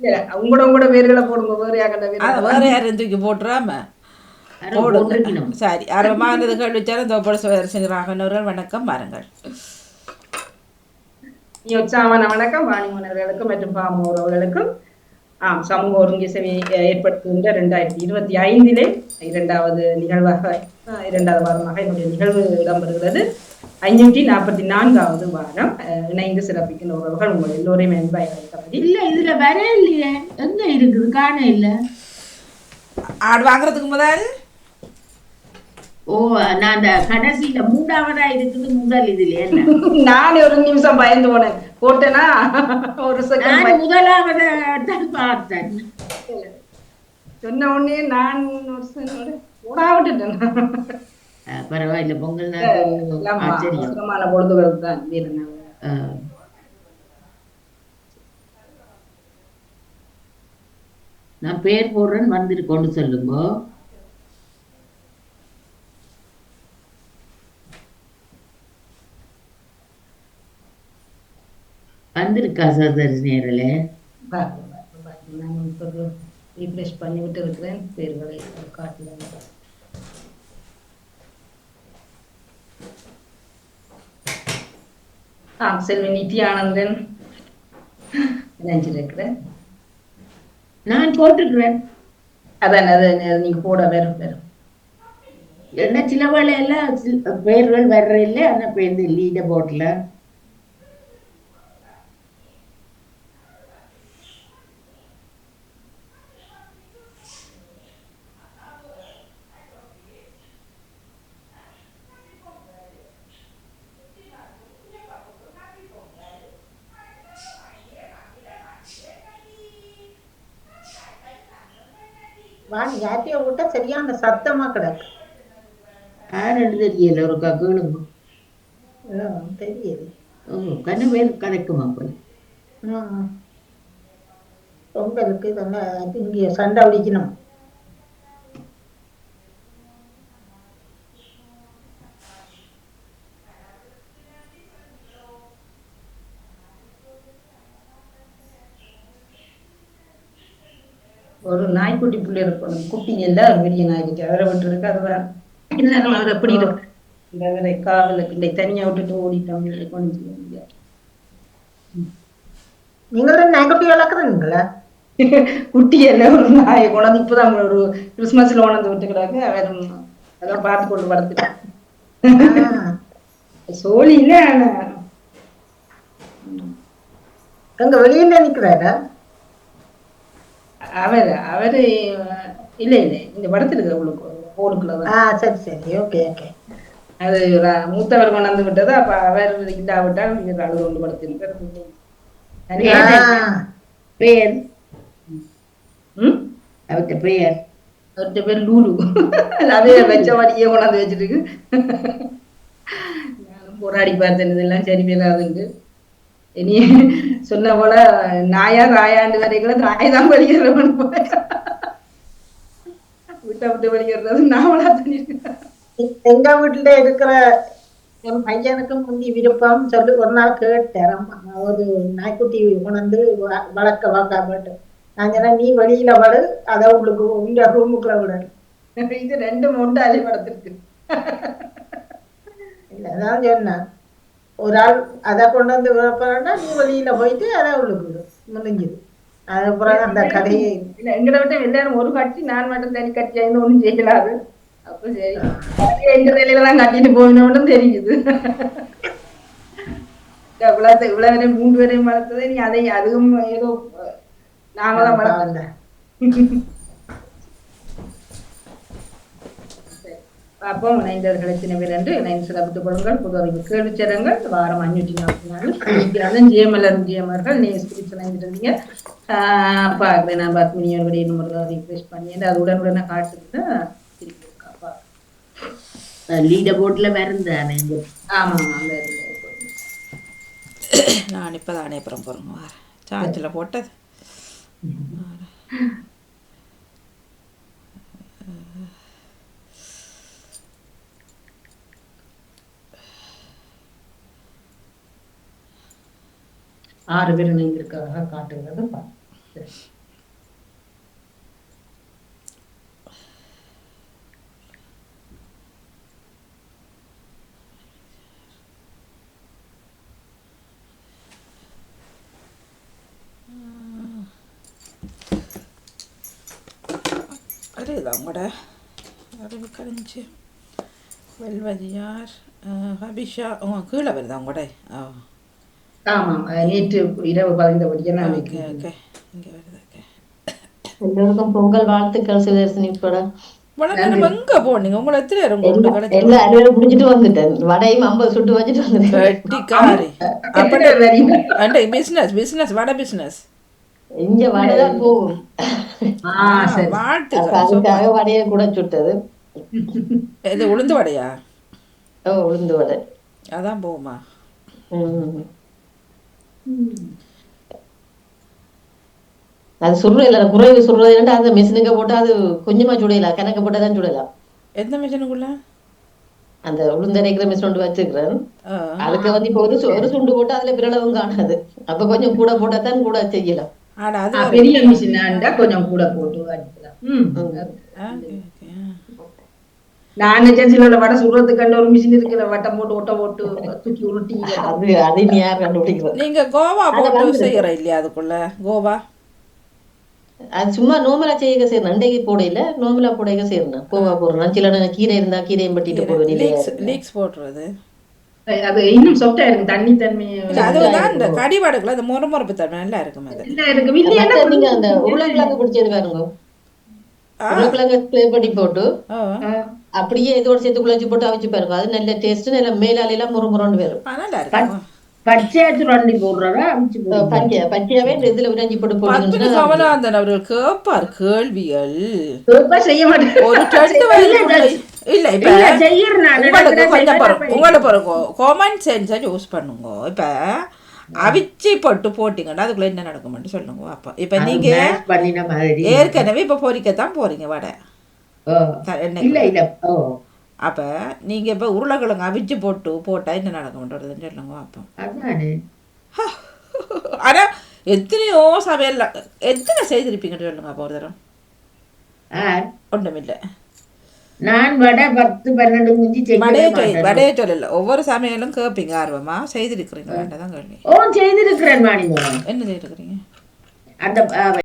இல்ல உங்களோட உங்களோட பேர்களை போடுங்க. வேற பேர் வேற யாரும் தூக்கி போட்டுறாம. போட்டிருக்கணும். சரி ஆரம்பமானது கேள்விச்சாலும் தோப்பட சிவராகவர்கள் வணக்கம் வாருங்கள். வணக்கம் வாணிமன்னர்களுக்கும் மற்றும் பாமூர் அவர்களுக்கும் ஆம் சமூக ஒருங்கி சேவை ஏற்படுத்துகின்ற ரெண்டாயிரத்தி இருபத்தி ஐந்திலே இரண்டாவது நிகழ்வாக இரண்டாவது வாரமாக என்னுடைய நிகழ்வு இடம்பெறுகிறது. ஐநூற்றி நாற்பத்தி நான்காவது வாரம் இணைந்து சிறப்பிக்கின்ற உறவுகள் உங்கள் எல்லோரையும் அன்பாய் அழைத்தபடி. இல்ல இதுல வர இல்லையே எங்க இருக்குது? காண இல்ல? ஆடு வாங்குறதுக்கு முதல்? ஓ நான் அந்த கடைசியில மூன்றாவதா இருக்குது முதல் இதுல என்ன? நான் ஒரு நிமிஷம் பயந்து போனேன். போட்டேனா? ஒரு செகண்ட் முதலாவத தான் பார்த்தேன். சொன்ன உடனே நான் பரவாயில்ல பொங்கல் நாள் எல்லாம் ஆச்சரியம். அவசரமான பொழுதுகளுக்கு தான் வீரனாக அஹ். நான் பேர் போடுறேன் வந்துட்டு கொண்டு சொல்லுங்க. வந்திருக்கா சதர் நேரில். நான் இப்போ ரீஃப்ரெஷ் பண்ணி விட்டு இருக்கிறேன் பேர்களை காட்டுகிறேன் ஆ செல்வி நித்யானந்தன் நினைச்சிருக்கிறேன் நான் போட்டிருக்கிறேன் அதான் அது நீங்க போட வரும் வரும் என்ன சில வேலையெல்லாம் சில பேர்கள் வர்ற இல்லை ஆனால் இப்போ இந்த லீட போட்டில் வாணி யார்ட்டையோ விட்டா சரியான சத்தமா கிடக்கு. யாரும் தெரியல ஒரு கேளுங்க. ஆ, தெரியுது. ஓ கனவேல் கதைக்குமா போய். பொங்கலுக்கு இதெல்லாம் இங்கே சண்டை பிடிக்கணும் ஒரு நாய்க்குட்டி பிள்ளை இருக்கணும் குட்டி எல்லாம் பெரிய நாய்க்குட்டி. அவரை விட்டு இருக்கு அதுதான் அவர் எப்படி இந்த அவரை காவலுக்கு இந்த தனியா விட்டுட்டு ஓடிட்டோம் கொண்டு செய்ய முடியாது நீங்களும் நாய்க்குட்டி வளர்க்குறீங்களா குட்டி எல்லாம் ஒரு நாயை. கொண்டாந்து இப்பதான் ஒரு கிறிஸ்மஸ்ல கொண்டாந்து விட்டு கிடக்கு அதான் பார்த்து கொண்டு வளர்த்துட்டான் சோழி இல்ல எங்க வெளியில நிக்கிறாரா அவர் அவரு இல்ல இல்ல இந்த படத்துல இருக்கு அவளுக்கு போனுக்குள்ளதான் ஆ சரி சரி ஓகே ஓகே அது மூத்தவர் கொண்டாந்து விட்டது அப்ப அவர் இல்லாவிட்டால் இவர் அழுது கொண்டு ம்? அவர்கிட்ட பெயர்? அவர்கிட்ட பேர் லூலு. அதே வச்ச மாதிரியே கொண்டாந்து வச்சுட்டு இருக்கு. நானும் போராடி பார்த்தேன் இதெல்லாம் சரி பெறாதுண்டு இனி சொன்ன போல நாயா ராயாண்டு வரைக்கும் நாய் தான் வெளியேறவன் விட்ட விட்டு வெளியேறது நாவலா பண்ணிருக்கேன் எங்க வீட்டுல இருக்கிற என் பையனுக்கு முந்தி விருப்பம் சொல்லி ஒரு நாள் கேட்டேன். ஒரு நாய்க்குட்டி கொண்டாந்து வ- வளர்க்க வாக்காமட்டு நான் சொன்னேன் நீ வெளியில வடு அதை உங்களுக்கு உங்க ரூமுக்குள்ள விடணும். இது ரெண்டு மொண்டாலே படத்திருக்கு இல்லதான் சொன்னேன். ஒரு ஆள் அதை கொண்டு வந்து நீ வெளியில போயிட்டு அதை உள்ளுக்கு விடு. முடிஞ்சுது. அதுக்கப்புறம் அந்த கதையை. எங்கட விட்டு எல்லாரும் ஒரு கட்சி நான் மட்டும் தனி கட்சியா இருந்து ஒண்ணும் செய்யலாது. அப்ப சரி. எங்க தலையில தான் கட்டிட்டு போகணும்னு தெரியுது. இவ்வளவு இவ்வளவு வரையும் மூன்று வரையும் வளர்த்தது நீ அதை அதுவும் ஏதோ நாம தான் பார்ப்போம் இணைந்தவர்கள் பேர் என்று இணைந்து சிறப்பித்துக் கொள்ளுங்கள். புது அறிவு கேள்விச்சரங்கள் வாரம் அஞ்சூற்றி நாற்பத்தி நாலு இருக்கிறார்கள் ஜிஎம்எல் ஜிஎம்ஆர்கள் நீ ஸ்பிரிட்ஸ் இணைஞ்சிருந்தீங்க பார்க்குறேன் நான் பத்து மணியோட இன்னும் ஒரு ரிஃப்ரெஷ் பண்ணி அது உடனுடனே காட்டுறது திருப்பி இருக்கா பார்க்க லீட போட்டில் வருந்தானே ஆமா ஆமா அந்த இது. நான் இப்போ தானே அப்புறம் போகிறோம் வரேன். சார்ஜில் போட்டது. ஆறு பேர் இணைந்திருக்கிறதாக காட்டுகிறது பா. சரி. கூட இது அறிவு கழிஞ்சு வெல்வதியார் அஹ், ஹபிஷா உங்க கீழே வருது அவங்களோட ஆமாம் நேற்று இரவு பதிந்தபடியே நான் எல்லோருக்கும் பொங்கல் வாழ்த்துக்கள் சிவதர்சினி கூட எங்க போனீங்க உங்களை எத்தனை நேரம் கொண்டு கிடைச்சு எல்லா அலுவலும் முடிஞ்சிட்டு வந்துட்டேன். வடையும் ஐம்பது சுட்டு வச்சுட்டு வந்துட்டேன். பிஸ்னஸ் பிஸ்னஸ் வட பிஸ்னஸ் இங்க வடை தான் போகும். ஆ சரி. வாழ்த்துக்கள். அதுக்காக வடையை கூட சுட்டது. இது உளுந்து வடையா? ஓ உளுந்து வடை. அதான் போகுமா? ம். அது சுடுற இல்லை குறைவு சுடுறது அந்த மிஷினுங்க போட்டு அது கொஞ்சமா சுடையலாம் கணக்கு போட்டு தான் சுடலாம். எந்த மிஷினுக்குள்ள? அந்த உளுந்தரைக்கிற மிஷின் ஒன்று வச்சிருக்கிறேன். அதுக்கு வந்து இப்போ ஒரு ஒரு சுண்டு போட்டு அதுல பிறளவும் காணாது. அப்ப கொஞ்சம் கூட போட்டா தான் கூட செய்யலாம். ஆனா அது ஆ, பெரிய மிஷினாண்டா கொஞ்சம் கூட போட்டு அடிக்கலாம். நான் ஏஜென்சிலோட வடை சுடுறதுக்கு கண்ட ஒரு மிஷின் இருக்குல்ல வட்டம் போட்டு ஒட்ட போட்டு தூக்கி உருட்டி அது அது நீ யார் கண்டுபிடிக்கிறது. நீங்க கோவா போட்டு செய்யற இல்லையா அதுக்குள்ள? கோவா? அது சும்மா நோமலா செய்ய செய்யணும் அண்டைக்கு போடையில நோமலா போடைக்க செய்யணும் கோவா போடுறேன். சில கீரை இருந்தா கீரையும் பட்டிட்டு போடுவேன் இல்லையா? லீக்ஸ் லீக்ஸ் போடுறது. அது இன்னும் சாஃப்டா இருக்கு. தண்ணி தன்மை இல்ல அதுதான் இந்த கடிவாடுக்குள்ள அந்த முறமுறப்பு தன்மை நல்லா இருக்கும் அது. நல்லா இருக்கு இல்லையா மத்த நீங்க அந்த உருளைக்கிழங்கு பிடிச்சது பாருங்க. உருளைக்கிழங்கு ஸ்ப்ரே பண்ணி போட்டு அப்படியே இதோட சேர்த்து குழச்சி போட்டு அவிச்சு பாருங்க. அது நல்ல டேஸ்ட் நல்ல மேலால எல்லாம் முறுமுறன்னு வரும். ஆ, நல்லா இருக்கும் பச்சையாச்சு ரெண்டு போடுறதா அமிச்சு அஹ் பச்சை பச்சையாவே இதுல விரைஞ்சி போட்டு போட்டீங்கன்னா கமலாந்தன் அவர்கள் கேட்பார் கேள்விகள். இப்ப செய்ய மாட்டேன். ஒரு ரெண்டு வயது பிள்ளை- இல்ல இப்ப. உங்களுக்கு கொஞ்சம் காமன் சென்ஸை யூஸ் பண்ணுங்க. இப்ப அவிச்சி போட்டு போட்டீங்கன்னா அதுக்குள்ள என்ன நடக்கும்னு சொல்லுங்க. அப்ப இப்ப நீங்க ஏற்கனவே இப்ப பொரிக்கத்தான் போறீங்க வடை. இல்ல இல்ல. அப்ப நீங்க இப்ப உருளைக்கிழங்கு அவிச்சு போட்டு போட்டா என்ன நடக்கும்ன்றதுன்னு சொல்லுங்க அப்போ அதானே. ஆனா எத்தனையோ சமையல் எத்தனை செய்திருப்பீங்கன்னு சொல்லுங்க அப்போ ஒரு தரம். ஒன்றுமில்லை நான் வடை பத்து பன்னெண்டு மிஞ்சி வடைய சொல்லல. ஒவ்வொரு சமையலும் கேட்பீங்க ஆர்வமா? செய்திருக்கிறீங்க வேண்டாம் கேள்வி ஓ செய்திருக்கிறேன் என்ன செய்திருக்கிறீங்க? அந்த